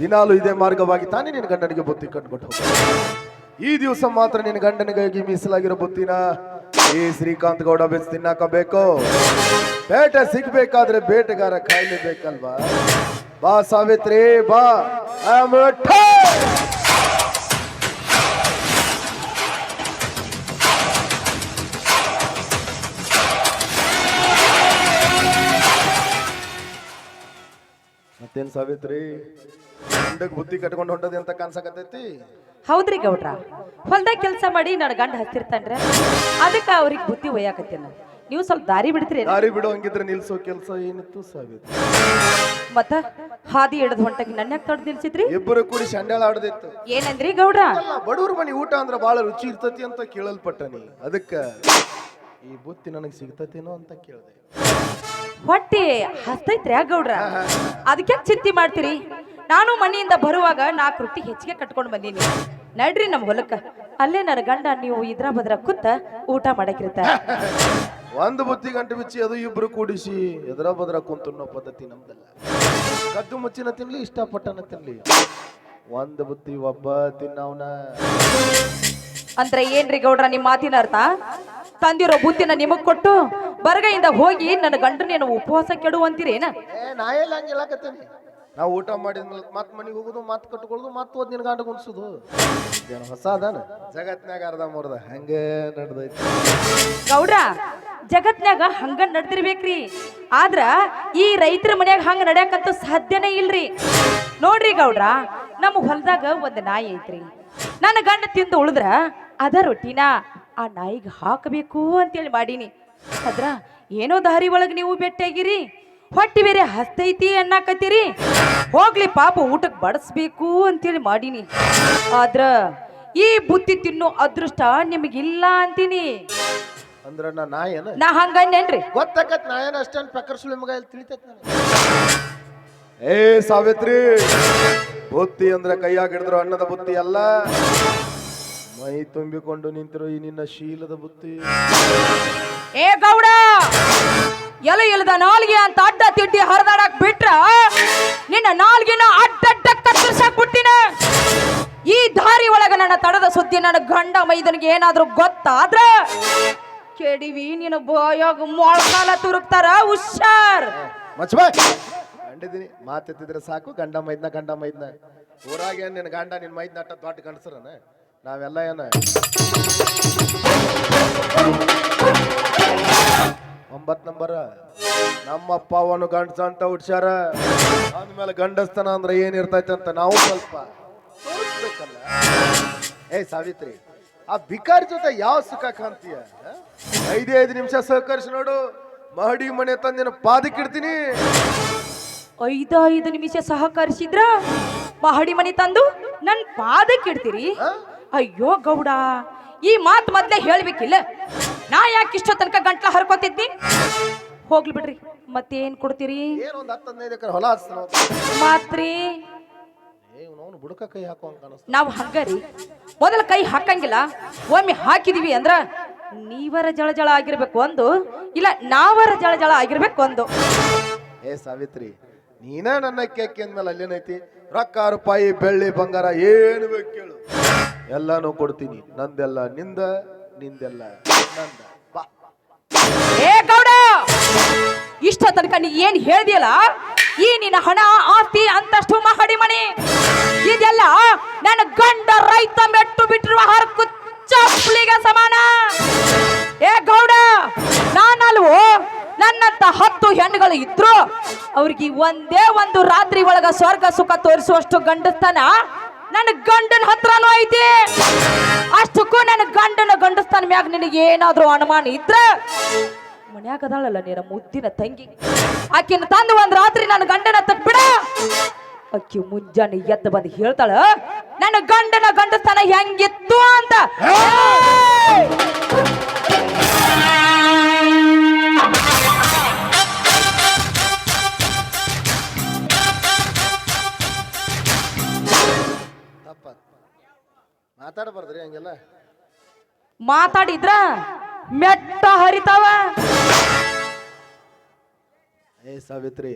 ದಿನಾಲು ಇದೇ ಮಾರ್ಗವಾಗಿ ತಾನೇ ನಿನ್ನ ಗಂಡನಿಗೆ ಬುತ್ತಿ ಕಟ್ಕೊಟ್ಟು ಈ ದಿವಸ ಮಾತ್ರ ನಿನ್ನ ಗಂಡನಿಗಾಗಿ ಮೀಸಲಾಗಿರೋ ಬುತ್ತಿನ. ಈ ಶ್ರೀಕಾಂತ್ ಗೌಡ ಬೆಸ್ ತಿನ್ನಾಕಬೇಕು. ಬೇಟೆ ಸಿಗ್ಬೇಕಾದ್ರೆ ಬೇಟೆಗಾರ ಕಾಯಿಲೆ ಬೇಕಲ್ವಾ? ಬಾ ಸಾವಿತ್ರಿ, ಬಾ! ಮತ್ತೇನ್ ಸಾವಿತ್ರಿ? ಗಂಡಗ್ ಬುದ್ಧಿ ಕಟ್ಕೊಂಡು ಹೊಂಟದಿ ಅಂತ ಕಾಣ್ಸಕತ್ತೈತಿ? ಹೌದ್ರಿ ಗೌಡ್ರ. ಹೊಲ್ದಾಗ ಕೆಲಸ ಮಾಡಿ ನನ್ನ ಗಂಡ ಹತ್ತಿರ್ತಾನ್ರ. ಅದಕ್ಕೆ ಅವ್ರಿಗೆ ಬುದ್ಧಿ ಒಯ್ಯಾಕತ್ತೇನ ನೀವು. ಸ್ವಲ್ಪ ದಾರಿ ಬಿಡ್ತೀರಿ ದಾರಿ ಬಿಡೋ ಹಂಗಿದ್ರೆ ನಿಲ್ಸೋ ಕೆಲಸ ಏನಿತ್ತು ಸಾವಿತ್ರಿ ಮತ್ತ ಹಾದಿ ಹಿಡಿದು ಹೊಂಟಕ್ಕೆ ನನ್ನ ಯಾಕೆ ತಡೆದು ನಿಲ್ಸಿದ್ರಿ? ಇಬ್ಬರು ಕೂಡಿ ಸಂಡಾಳ ಆಡದಿತ್ತು. ಏನಂದ್ರಿ ಗೌಡ್ರ? ಬಡವ್ರ ಮನಿ ಊಟ ಅಂದ್ರೆ ಬಹಳ ರುಚಿ ಇರ್ತತಿ ಅಂತ ಕೇಳಲ್ಪಟ್ಟನಿ. ಅದಕ್ಕ ಈ ಬುತ್ತಿ ನನಗೆ ಸಿಗ್ತತೇನೋ ಅಂತ ಕೇಳಿದೆ. ಹೊಟ್ಟೆ ಹಸ್ತೈತ್ರಿ ಗೌಡ್ರ? ಅದಕ್ಕೆ ಚಿಂತೆ ಮಾಡ್ತೀರಿ? ನಾನು ಮನೆಯಿಂದ ಬರುವಾಗ ನಾಲ್ಕು ರೊಟ್ಟಿ ಹೆಚ್ಚಿಗೆ ಕಟ್ಕೊಂಡು ಬಂದೀನಿ. ನಡ್ರಿ ನಮ್ಮ ಹೊಲಕ್ಕ. ಅಲ್ಲೇ ನನ್ನ ಗಂಡ ನೀವು ಇದ್ರ ಬದ್ರ ಕುತ್ತ ಊಟ ಮಾಡಕ್ಕಿರ್ತ ಒಂದು ಬುತ್ತಿ ಗಂಟೆ ಬಿಚ್ಚಿ ಅದು ಇಬ್ರು ಕೂಡಿಸಿ ಎದ್ರ ಬದ್ರ ಕುಂತುಣ್ಣೋ ಪದ್ಧತಿ ನಮ್ದಲ್ಲ. ಕದ್ದು ಮುಚ್ಚಿನ ತಿನ್ಲಿ ಇಷ್ಟಪಟ್ಟನ ತಿನ್ಲಿ. ಒಂದು ಬುತ್ತಿ ಒಬ್ಬ ತಿನ್ನವನ. ಅಂದ್ರೆ ಏನ್ರಿ ಗೌಡ್ರ ನಿಮ್ಮ ಮಾತಿನ ಅರ್ಥ? ತಂದಿರೋ ಬುತ್ತಿನ ನಿಮಗ್ ಕೊಟ್ಟು ಬರಗೈಯಿಂದ ಹೋಗಿ ನನ್ನ ಗಂಡನೇನು ಉಪವಾಸ ಕೆಡುವಂತೀರೇನ? ಏ ನಾ ಎಲ್ಲ ನಾವು ಊಟ ಮಾಡಿದ್ಮೇಲೆ ಮತ್ ಮನೆಗೆ ಹೋಗುದು ಮತ್ ಕಟ್ಕೊಳ್ಳೋದು ಮತ್ ಓದ್ ನಿನ್ ಗಾಂಡ ಗುಣಿಸುದು ಏನು ಹೊಸ ಅದಾನ? ಜಗತ್ನಾಗ ಅರ್ಧ ಮುರ್ದ ಹಂಗೆ ನಡ್ದೈತಿ. ಗೌಡ್ರ ಜಗತ್ನಾಗ ಹಂಗ ನಡ್ದಿರ್ಬೇಕ್ರಿ. ಆದ್ರ ಈ ರೈತರ ಮನ್ಯಾಗ ಹಂಗ ನಡ್ಯಾಕಂತೂ ಸಾಧ್ಯನೇ ಇಲ್ರಿ. ನೋಡ್ರಿ ಗೌಡ್ರ, ನಮ್ಮ ಹೊಲದಾಗ ಒಂದು ನಾಯಿ ಐತ್ರಿ. ನನ್ನ ಗಂಡ ತಿಂದು ಉಳಿದ್ರ ಅದ ರೊಟ್ಟಿನ ಆ ನಾಯಿಗೆ ಹಾಕಬೇಕು ಅಂತೇಳಿ ಮಾಡೀನಿ. ಅದ್ರ ಏನೋ ದಾರಿ ಒಳಗೆ ನೀವು ಭೇಟಿಯಾಗಿರಿ ಹೊಟ್ಟಿ ಬೇರೆ ಹಸ್ತೈತಿ ಅನ್ನಾಕತ್ತೀರಿ? ಹೋಗ್ಲಿ ಪಾಪ ಊಟಕ್ಕೆ ಬಡಿಸ್ಬೇಕು ಅಂತೇಳಿ ಮಾಡೀನಿ. ಆದ್ರ ಈ ಬುತ್ತಿ ತಿನ್ನೋ ಅದೃಷ್ಟ ನಿಮಗಿಲ್ಲ ಅಂತೀನಿ. ಅಂದ್ರ ನಾ ನಾಯೇನ ನಾ ಹಂಗನ್ನೇನ್ರಿ ಗೊತ್ತಾಕತ್ ನಾಯೇನ ಅಷ್ಟೇನ್ ಪಕ್ಕರ್ ಸುಳಿ ಮಗ ಇಲ್ಲಿ ತಿಳಿತೈತ್ ಏ ಸಾವಿತ್ರಿ ಬುತ್ತಿ ಅಂದ್ರೆ ಕೈಯಾಗ ಹಿಡಿದ್ರು ಅನ್ನದ ಬುತ್ತಿ ಅಲ್ಲ. ಮೈ ತುಂಬಿಕೊಂಡು ನಿಂತಿರೋ ಈ ನಿನ್ನ ಶೀಲದ ಬುತ್ತಿ. ಏ ಗೌಡ! ಎಲ ಇಲ್ಲದ ನಾಲ್ಗೆ ಅಂತ ಅಡ್ಡ ತಿಡ್ಡಿ ಹರಿದಾಡಕ್ ಬಿಟ್ರ ನಿನ್ನ ನಾಲ್ಗಿನ ಅಡ್ಡಡ್ಡ ಕತ್ತರಿಸಾಕ್ ಬಿಟ್ಟಿನ. ಈ ದಾರಿ ಒಳಗ ನನ್ನ ತಡದ ಸುದ್ದಿ ನನ್ನ ಗಂಡ ಮೈದನಿಗೆ ಏನಾದ್ರೂ ಗೊತ್ತಾದ್ರ ಕೆಡಿವಿ ನಿನ್ನ ಬಾಯಾಗ ಮೊಳಕಾಲ ತುರುಕ್ತಾರ ಹುಷಾರ್. ಕಂಡಿದ್ದೀನಿ ಮಾತೆತ್ತಿದ್ರೆ ಸಾಕು, ಗಂಡ ಮೈದ್ನ ಗಂಡ ಮೈದ್ನ. ಊರಾಗ ಏನ್ ನಿನ್ನ ಗಂಡ ನಿನ್ನ ಮೈದ್ನ ಅಟ್ಟ ದೊಡ್ಡ ಗಂಡಸರನ? ನಾವೆಲ್ಲ ಏನ? ಒಂಬತ್ ನಂಬರ್. ನಮ್ಮಪ್ಪ ಅವನು ಗಂಡಸ ಅಂತ ಹುಡ್ಸ್ಯಾರ ಅಂದ್ಮೇಲೆ ಗಂಡಸ್ತನ ಅಂದ್ರೆ ಏನ್ ಇರ್ತೈತೆ ಅಂತ ನಾವು ಸ್ವಲ್ಪ ತೋರಿಸ್ಬೇಕಲ್ಲ. ಏ ಸಾವಿತ್ರಿ ಆ ಬಿಕಾರ್ ಜೊತೆ ಯಾವ ಸುಖ ಕಾಣ್ತೀಯ? ಐದೇ ಐದು ನಿಮಿಷ ಸಹಕರಿಸಿ ನೋಡು. ಮಹಡಿ ಮನೆ ತಂದಿನ ಪಾದಕ್ಕಿಡ್ತೀನಿ ಐದ ಐದು ನಿಮಿಷ ಸಹಕರಿಸಿದ್ರ ಮಹಡಿ ಮನೆ ತಂದು ನನ್ನ ಪಾದಕ್ಕಿಡ್ತೀರಿ ಅಯ್ಯೋ ಗೌಡ ಈ ಮಾತು ಮೊದ್ಲೇ ಹೇಳ್ಬೇಕಿಲ್ಲ. ನಾ ಯಾಕೆ ಇಷ್ಟೋ ತನಕ ಗಂಟ್ಲ ಹರ್ಕೋತಿದ್ದಿ? ಹೋಗ್ಲಿ ಬಿಡ್ರಿ. ಮತ್ತೇನ್ ಕೊಡ್ತೀರಿ? ಏನೊಂದು ಹತ್ತು ಹದಿನೈದು ಎಕರೆ ಹೊಲ ಹಚ್ತಾನ ಮಾತ್ರಿ. ಅವನು ಬುಡಕ ಕೈ ಹಾಕೋ ಅಂತ ಕಾಣಿಸ್ತ ನಾವು ಹಂಗರಿ ಮೊದಲ ಕೈ ಹಾಕಂಗಿಲ್ಲ ಒಮ್ಮೆ ಹಾಕಿದೀವಿ ಅಂದ್ರ ನೀವರ ಜಳ ಜಳ ಆಗಿರ್ಬೇಕು ಒಂದು ಇಲ್ಲ ನಾವರ ಜಳ ಜಳ ಆಗಿರ್ಬೇಕು ಒಂದು ಏ ಸಾವಿತ್ರಿ ನೀನ ನನ್ನ ಕೇಕ್ ಅಂದ್ಮೇಲೆ ಅಲ್ಲೇನೈತಿ ರೊಕ್ಕ ರೂಪಾಯಿ ಬೆಳ್ಳಿ ಬಂಗಾರ ಏನು ಬೇಕು ಕೇಳು. ಎಲ್ಲಾನು ಕೊಡ್ತೀನಿ. ನಂದೆಲ್ಲ ನಿಂದ ನಿಂದೆಲ್ಲ. ಬಾ. ಏ ಗೌಡ! ಇಷ್ಟ ತನಕ ನೀ ಏನ್ ಹೇಳ್ದಿಯಲ್ಲ? ಈ ನಿನ್ನ ಹಣ, ಆಸ್ತಿ ಅಂತಷ್ಟು ಮಹಡಿ ಮಣಿ ಇದೆಲ್ಲ ನನ್ನ ಗಂಡ ರೈತ ಮೆಟ್ಟು ಬಿಟ್ಟಿರುವ ಹರಕು ಚಪ್ಪಲಿಗೆ ಸಮಾನ. ಏ ಗೌಡ! ನಾನಲ್ವು? ನನ್ನಂತ ಹತ್ತು ಹೆಣ್ಣುಗಳು ಇದ್ರು ಅವ್ರಿಗೆ ಒಂದೇ ಒಂದು ರಾತ್ರಿ ಒಳಗ ಸ್ವರ್ಗ ಸುಖ ತೋರಿಸುವಷ್ಟು ಗಂಡಸ್ತನ ನನ್ನ ಗಂಡನ ಹತ್ರನೂ ಐತಿ. ಅಷ್ಟಕ್ಕೂ ನನ್ನ ಗಂಡನ ಗಂಡಸ್ತಾನ ಮ್ಯಾಗ ನಿನಗೆ ಏನಾದ್ರೂ ಅನುಮಾನ ಇದ್ರ ಮನ್ಯಾಗ ಅದಾಳಲ್ಲ ನಿನ್ನ ಮುದ್ದಿನ ತಂಗಿ. ಆಕಿನ ತಂದು ಒಂದ್ ರಾತ್ರಿ ನನ್ನ ಗಂಡನ ತಟ್ಬಿಡ ಅಕ್ಕಿ ಮುಂಜಾನೆ ಎದ್ದು ಬಂದು ಹೇಳ್ತಾಳ, ನನ್ನ ಗಂಡನ ಗಂಡಸ್ತಾನ ಹೆಂಗಿತ್ತು ಅಂತ. ಮಾತಾಡಿದ್ರ ಮೆಟ್ಟ ಹರಿತಾವ. ಏ ಸಾವಿತ್ರಿ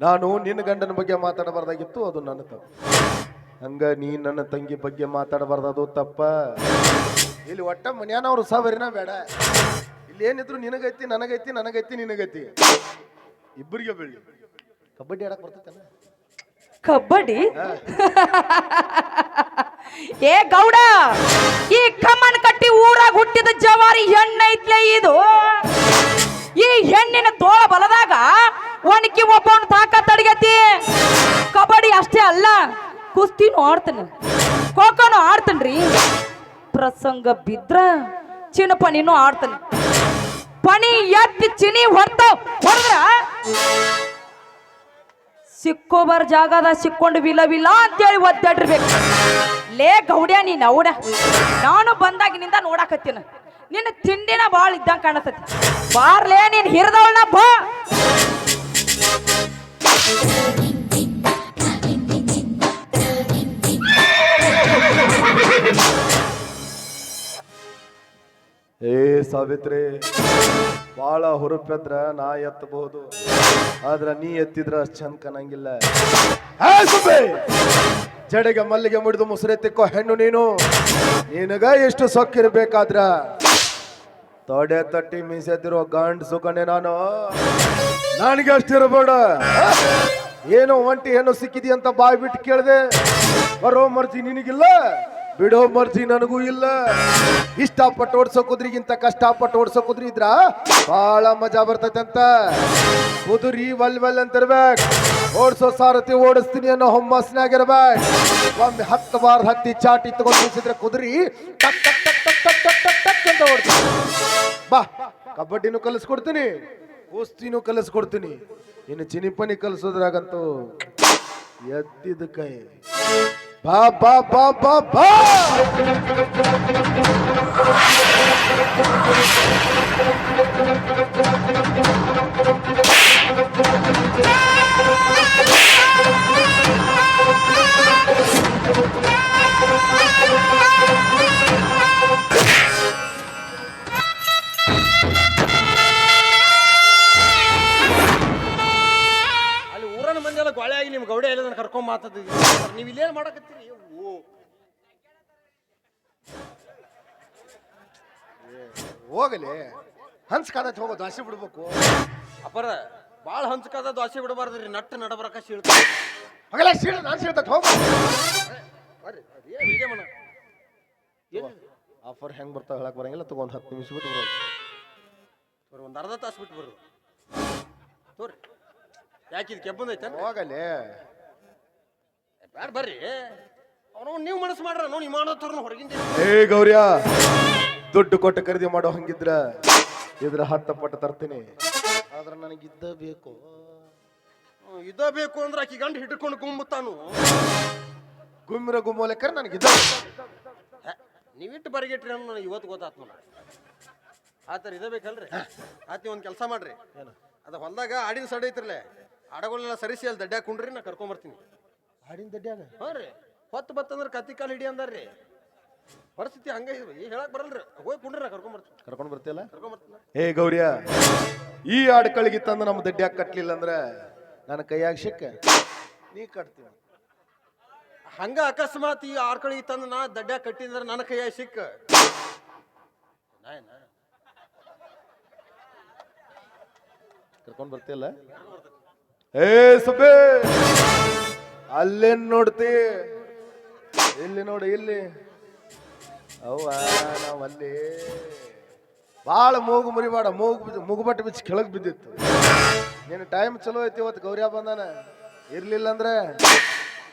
ನಾನು ನಿನ್ನ ಗಂಡನ ಬಗ್ಗೆ ಮಾತಾಡಬಾರ್ದಾಗಿತ್ತು ಅದು ನನ್ನ ತಪ್ಪು. ಹಂಗ ನೀ ನನ್ನ ತಂಗಿ ಬಗ್ಗೆ ಮಾತಾಡಬಾರ್ದು ತಪ್ಪ. ಇಲ್ಲಿ ಒಟ್ಟ ಮನ್ಯಾನವ್ರು ಸಾವಿರನ ಬೇಡ. ಇಲ್ಲಿ ಏನಿದ್ರು ನಿನಗೈತಿ ನನಗೈತಿ ನನಗೈತಿ ನಿನಗೈತಿ. ಇಬ್ಬರಿಗೆ ಬೆಳಿ ಕಬಡ್ಡಿ ಆಡಕ್ ಬರ್ತೈತೆ ಕಬಡ್ಡಿ? ಏ ಗೌಡ, ಈ ಕಮ್ಮನ್ ಕಟ್ಟಿ ಊರಾಗ ಹುಟ್ಟಿದ ಜವಾರಿ ಹೆಣ್ಣೈತ್ಲೆ ಇದು? ಈ ಹೆಣ್ಣಿನ ತೋಳ ಬಲದಾಗ ಒಣಕಿ ಒಬ್ಬವನ್ ತಾಕ ತಡಗತಿ. ಕಬಡ್ಡಿ ಅಷ್ಟೇ ಅಲ್ಲ, ಕುಸ್ತಿನೂ ಆಡ್ತಾನೆ. ಖೋಖೋನು ಆಡ್ತನ್ರಿ. ಪ್ರಸಂಗ ಬಿದ್ರ ಚಿನ್ನಪಣಿನೂ ಆಡ್ತಾನೆ. ಪಣಿ ಎತ್ತಿ ಚಿನಿ ಹೊರ್ತ ಹೊಡೆದ್ರ ಸಿಕ್ಕೋಬಾರ ಜಾಗದ ಸಿಕ್ಕೊಂಡು ವಿಲ ವಿಲ ಅಂತೇಳಿ ಒದ್ದಾಡಿರ್ಬೇಕು. ಲೇ ಗೌಡ್ಯ, ನೀನ್ ಅವಡ ನಾನು ಬಂದಾಗಿನಿಂದ ನೋಡಾಕತ್ತೀನ. ನಿನ್ನ ತಿಂಡಿನ ಬಾಳ ಇದ್ದಂಗ ಕಾಣತತಿ ಬಾರ್ಲೇ, ನೀನ್ ಹಿರಿದವಳನ್ನ ಬಾ. ಏ ಸಾವಿತ್ರಿ, ಬಾಳ ಹುರುಪೆದ್ರ ನಾ ಎತ್ತಬಹುದು. ಆದ್ರ ನೀ ಎತ್ತಿದ್ರ ಅಷ್ಟು ಚಂದ ಕಾಣಂಗಿಲ್ಲ. ಏ ಜಡೆಗೆ ಮಲ್ಲಿಗೆ ಮುಡಿದು ಮುಸುರೆ ತಿಕ್ಕೋ ಹೆಣ್ಣು ನೀನು. ನಿನಗ ಎಷ್ಟು ಸೊಕ್ಕಿರ್ಬೇಕಾದ್ರ? ತೊಡೆ ತಟ್ಟಿ ಮೀಸೆದಿರೋ ಗಂಡ್ ಸುಕಣೆ ನಾನು. ನನಗೆ ಅಷ್ಟಿರಬೇಡ. ಏನೋ ಒಂಟಿ ಹೆಣ್ಣು ಸಿಕ್ಕಿದಿ ಅಂತ ಬಾಯ್ ಬಿಟ್ಟು ಕೇಳಿದೆ. ಬರೋ ಮರ್ಜಿ ನಿನಗಿಲ್ಲ? ಬಿಡೋ ಮರ್ಜಿ ನನಗೂ ಇಲ್ಲ. ಇಷ್ಟಪಟ್ಟು ಓಡ್ಸೋ ಕುದ್ರಿಗಿಂತ ಕಷ್ಟಪಟ್ಟು ಓಡ್ಸೋ ಕುದ್ರಿ ಇದ್ರ ಬಹಳ ಮಜಾ ಬರ್ತೈತೆ ಅಂತ. ಕುದುರಿ ವಲ್ ವಲ್ ಅಂತಿರ್ಬೇಕು. ಓಡಿಸೋ ಸಾರಥಿ ಓಡಿಸ್ತೀನಿ ಅನ್ನೋ ಹೊಮ್ಮಸ್ನಾಗಿರ್ಬೇಕು ಒಮ್ಮೆ ಹತ್ತು ಬಾರ ಹತ್ತಿ ಚಾಟಿ ತಗೊಂಡು ನಿಲ್ಸಿದ್ರೆ ಕುದುರಿ ಟಕ್ ಟಕ್ ಟಕ್ ಟಕ್ ಅಂತ ಬಾ, ಕಬಡ್ಡಿನೂ ಕಲಿಸ್ಕೊಡ್ತೀನಿ, ಕುಸ್ತಿನೂ ಕಲಿಸ್ಕೊಡ್ತೀನಿ. ಇನ್ನು ಚಿನಿಪನಿ ಕಲಿಸೋದ್ರಾಗಂತೂ ಎದ್ದಿದ ಕೈ ಬಾ ಬಾ ಬಾ ಬಾ ಬಾ ಅಲ್ಲಿ ಮಾಡಕತ್ತೀರಿ ಓ ಹೋಗಲಿ ಹಂಚ್ ಕಾದತ್ ಹೋಗೋ ದ್ವಾಸಿ ಬಿಡ್ಬೇಕು ಅಪ್ಪರ ಬಾಳ ಹಂಚಕಾದ ದ್ವಾಸಿ ಬಿಡಬಾರ್ದ್ರಿ ನಟ್ಟು ನಡಬರಕ ಸೀಳ್ತ ಹಗಲ ಸೀಳ ನಾನು ಸೀಳ್ತತ್ ಹೋಗ ಆಫರ್ ಹೆಂಗ್ ಬರ್ತಾವ ಹೇಳಕ್ ಬರಂಗಿಲ್ಲ ತಗೊಂಡ್ ಹತ್ತು ನಿಮಿಷ ಬಿಟ್ಟು ಬರೋದು ಒಂದ್ ಅರ್ಧ ತಾಸು ಬಿಟ್ಟು ಬರು ತೋರಿ ಯಾಕಿದ್ ಕೆಬ್ಬಂದೈತೆ ಹೋಗಲಿ ಬ್ಯಾಡ ಬರ್ರಿ. ಅವನು ನೀವು ಮನಸ್ಸು ಮಾಡ್ರ ನೋಡಿ ಮಾಡೋತ್ರನು ಹೊರಗಿಂದ ಏ ಗೌರ್ಯ ದುಡ್ಡು ಕೊಟ್ಟು ಖರೀದಿ ಮಾಡೋ ಹಂಗಿದ್ರ ಇದ್ರ ಹತ್ತ ಪಟ್ಟ ತರ್ತೀನಿ. ಆದ್ರೆ ನನಗಿದ್ದ ಬೇಕು. ಇದ ಬೇಕು ಅಂದ್ರೆ ಆಕಿ ಗಂಡು ಹಿಡ್ಕೊಂಡು ಗುಮ್ಮುತ್ತಾನು. ಗುಮ್ಮಿರ ನನಗೆ ಇದು ನೀವಿಟ್ಟು ಬರಗಿಟ್ರಿ ಅನ್ನೋ ನನಗೆ ಇವತ್ತು ಗೊತ್ತಾತ್ ನೋಡ. ಆತರ ಇದ ಬೇಕಲ್ರಿ? ಆತಿ ಒಂದು ಕೆಲಸ ಮಾಡ್ರಿ. ಅದ ಹೊಲ್ದಾಗ ಆಡಿನ ಸಡ್ ಐತ್ರಲೆ. ಆಡಗಳನ್ನೆಲ್ಲ ಸರಿಸಿ ಅಲ್ಲಿ ದಡ್ಡ್ಯಾಗ ಕುಂಡ್ರಿ ನಾ ಕರ್ಕೊಂಬರ್ತೀನಿ. ಹಾಡಿನ ದಡ್ಡ್ಯಾಗ ಹ್ಞೂ ರೀ. ಹೊತ್ತು ಬತ್ತಂದ್ರೆ ಕತ್ತಿ ಕಾಲು ಹಿಡಿ ಅಂದಾರ್ರಿ. ಪರಿಸ್ಥಿತಿ ಹಂಗೆ ಇದೆ. ಹೇಳಕ್ ಬರಲ್ರಿ. ಹೋಗಿ ಕುಂಡ್ರ ಕರ್ಕೊಂಡ್ ಬರ್ತೀನಿ. ಕರ್ಕೊಂಡು ಬರ್ತಿಯಲ್ಲ? ಕರ್ಕೊಂಬರ್ತೀನಿ ಏ ಗೌರ್ಯ ಈ ಆಡ್ಕಳಿಗೆ ತಂದು ನಮ್ಮ ದಡ್ಡ್ಯಾಗ ಕಟ್ಲಿಲ್ಲ ಅಂದ್ರೆ ನನ್ನ ಕೈಯಾಗ ಸಿಕ್ಕ. ನೀ ಕಟ್ತೀನಿ ಹಂಗ ಅಕಸ್ಮಾತ್ ಈ ಆರ್ಕಳಿಗೆ ತಂದು ನಾ ದಡ್ಡ ಕಟ್ಟಿದ್ರೆ ನನ್ನ ಕೈಯಾಗ ಸಿಕ್ಕ. ಕರ್ಕೊಂಡ್ ಕರ್ಕೊಂಡು ಬರ್ತಿಯಲ್ಲ? ಏ ಸುಬ್ಬೆ ಅಲ್ಲೇನ್ ನೋಡ್ತಿ? ಇಲ್ಲಿ ನೋಡಿ ಇಲ್ಲಿ. ಅವ್ವ ನಾವಲ್ಲಿ ಭಾಳ ಮೂಗು ಮುರಿಬೇಡ ಮೂಗು ಮುಗುಬಟ್ಟು ಬಿಚ್ಚಿ ಕೆಳಗೆ ಬಿದ್ದಿತ್ತು. ನಿನ್ನ ಟೈಮ್ ಚಲೋ ಐತಿ ಇವತ್ತು ಗೌರ್ಯ ಬಂದಾನ. ಇರ್ಲಿಲ್ಲ ಅಂದ್ರೆ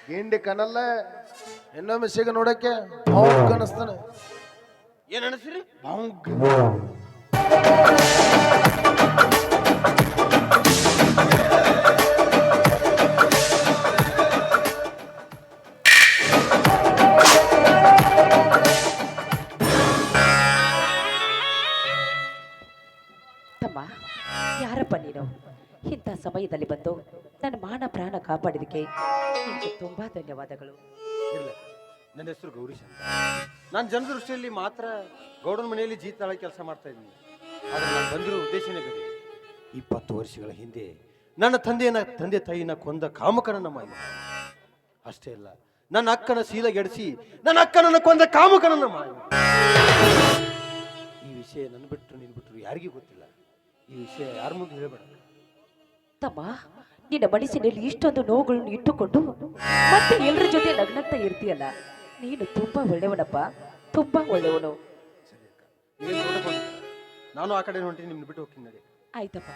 ಗಿಂಡಿ ಕನಲ್ಲ ಇನ್ನೊಮ್ಮೆ ಸಿಗ ನೋಡಕ್ಕೆ ಅನಿಸ್ತಾನೆ ಏನ್ ಅನಿಸ್ರಿ ಯಾರಪ್ಪ ನೀನು. ಇಂಥ ಸಮಯದಲ್ಲಿ ಬಂದು ನನ್ನ ಮಾನ ಪ್ರಾಣ ಕಾಪಾಡಿದಕ್ಕೆ ನಿಮಗೆ ತುಂಬಾ ಧನ್ಯವಾದಗಳು. ಇಲ್ಲ ನನ್ನ ಹೆಸರು ಗೌರೀಶ್ ನನ್ನ ನಾನು ಜನ ದೃಷ್ಟಿಯಲ್ಲಿ ಮಾತ್ರ ಗೌಡನ ಮನೆಯಲ್ಲಿ ಜೀತಾಳ ಕೆಲಸ ಮಾಡ್ತಾ ಇದ್ದೀನಿ. ಆದರೆ ನಾನು ಬಂದಿರೋ ಉದ್ದೇಶನೇ ಬೇರೆ ಇಪ್ಪತ್ತು ವರ್ಷಗಳ ಹಿಂದೆ ನನ್ನ ತಂದೆಯನ್ನ, ತಂದೆ ತಾಯಿನ ಕೊಂದ ಕಾಮಕನನ್ನ ಮಾಡಿ ಅಷ್ಟೇ ಅಲ್ಲ, ನನ್ನ ಅಕ್ಕನ ಶೀಲಗೆಡಿಸಿ ನನ್ನ ಅಕ್ಕನನ್ನ ಕೊಂದ ಕಾಮಕನನ್ನ ಮಾಡಿ ಈ ವಿಷಯ ನನ್ನ ಬಿಟ್ಟರು ನಿನ್ ಬಿಟ್ಟರು ಯಾರಿಗೂ ಗೊತ್ತಿಲ್ಲ. ಈ ವಿಷಯ ಯಾರ ಮುಂದೆ ಹೇಳಬೇಡ. ತಮ್ಮ ನಿನ್ನ ಮನಸ್ಸಿನಲ್ಲಿ ಇಷ್ಟೊಂದು ನೋವುಗಳನ್ನು ಇಟ್ಟುಕೊಂಡು ಮತ್ತೆ ಎಲ್ಲರ ಜೊತೆ ನಗ್ನಗ್ತಾ ಇರ್ತೀಯಲ್ಲ ನೀನು ತುಂಬಾ ಒಳ್ಳೆಯವನಪ್ಪ ತುಂಬಾ ಒಳ್ಳೆಯವನು. ನೀವೇನ್ ನಾನು ಆ ಕಡೆ ಹೊಂಟಿ ನಿಮ್ನ ಬಿಟ್ಟು ಹೋಗ್ತೀನಿ ನಡಿ. ಆಯ್ತಪ್ಪ.